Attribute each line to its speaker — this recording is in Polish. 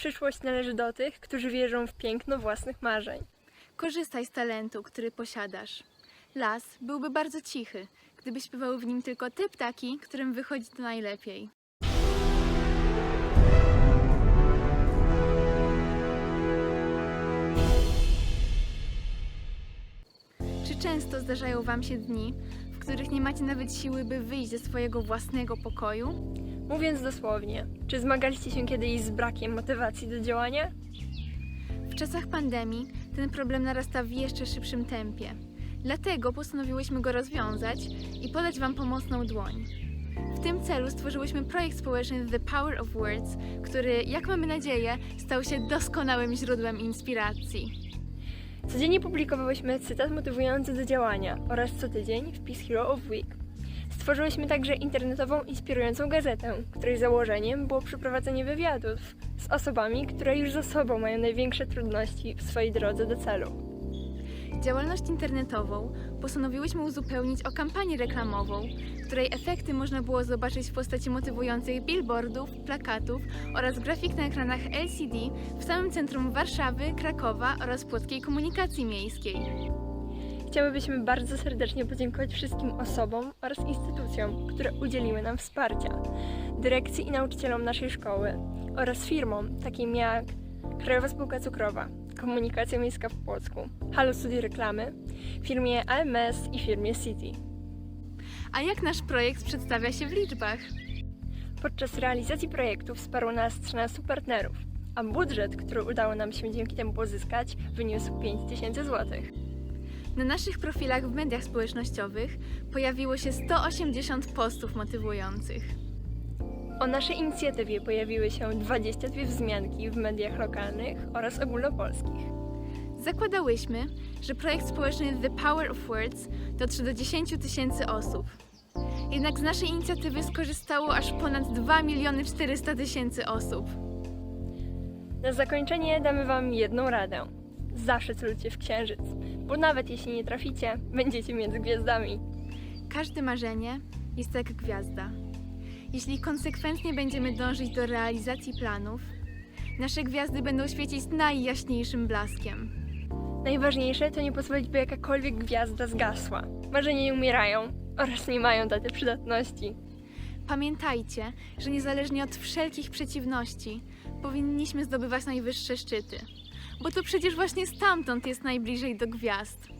Speaker 1: Przyszłość należy do tych, którzy wierzą w piękno własnych marzeń.
Speaker 2: Korzystaj z talentu, który posiadasz. Las byłby bardzo cichy, gdyby śpiewały w nim tylko te ptaki, którym wychodzi to najlepiej. Czy często zdarzają Wam się dni, w których nie macie nawet siły, by wyjść ze swojego własnego pokoju?
Speaker 1: Mówiąc dosłownie, czy zmagaliście się kiedyś z brakiem motywacji do działania?
Speaker 2: W czasach pandemii ten problem narasta w jeszcze szybszym tempie. Dlatego postanowiłyśmy go rozwiązać i podać Wam pomocną dłoń. W tym celu stworzyłyśmy projekt społeczny The Power of Words, który, jak mamy nadzieję, stał się doskonałym źródłem inspiracji.
Speaker 1: Codziennie publikowałyśmy cytat motywujący do działania oraz co tydzień wpis Hero of Week. Stworzyłyśmy także internetową inspirującą gazetę, której założeniem było przeprowadzenie wywiadów z osobami, które już za sobą mają największe trudności w swojej drodze do celu.
Speaker 2: Działalność internetową postanowiłyśmy uzupełnić o kampanię reklamową, której efekty można było zobaczyć w postaci motywujących billboardów, plakatów oraz grafik na ekranach LCD w samym centrum Warszawy, Krakowa oraz Płockiej Komunikacji Miejskiej.
Speaker 1: Chciałybyśmy bardzo serdecznie podziękować wszystkim osobom oraz instytucjom, które udzieliły nam wsparcia, dyrekcji i nauczycielom naszej szkoły oraz firmom takim jak Krajowa Spółka Cukrowa, Komunikacja Miejska w Płocku, Halo Studio Reklamy, firmie AMS i firmie City.
Speaker 2: A jak nasz projekt przedstawia się w liczbach?
Speaker 1: Podczas realizacji projektu wsparło nas 13 partnerów, a budżet, który udało nam się dzięki temu pozyskać, wyniósł 5000 zł.
Speaker 2: Na naszych profilach w mediach społecznościowych pojawiło się 180 postów motywujących.
Speaker 1: O naszej inicjatywie pojawiły się 22 wzmianki w mediach lokalnych oraz ogólnopolskich.
Speaker 2: Zakładałyśmy, że projekt społeczny The Power of Words dotrze do 10 tysięcy osób. Jednak z naszej inicjatywy skorzystało aż ponad 2 miliony 400 tysięcy osób.
Speaker 1: Na zakończenie damy Wam jedną radę. Zawsze celujcie w księżyc, bo nawet jeśli nie traficie, będziecie między gwiazdami.
Speaker 2: Każde marzenie jest jak gwiazda. Jeśli konsekwentnie będziemy dążyć do realizacji planów, nasze gwiazdy będą świecić najjaśniejszym blaskiem.
Speaker 1: Najważniejsze to nie pozwolić, by jakakolwiek gwiazda zgasła. Marzenia nie umierają oraz nie mają daty przydatności.
Speaker 2: Pamiętajcie, że niezależnie od wszelkich przeciwności, powinniśmy zdobywać najwyższe szczyty, bo to przecież właśnie stamtąd jest najbliżej do gwiazd.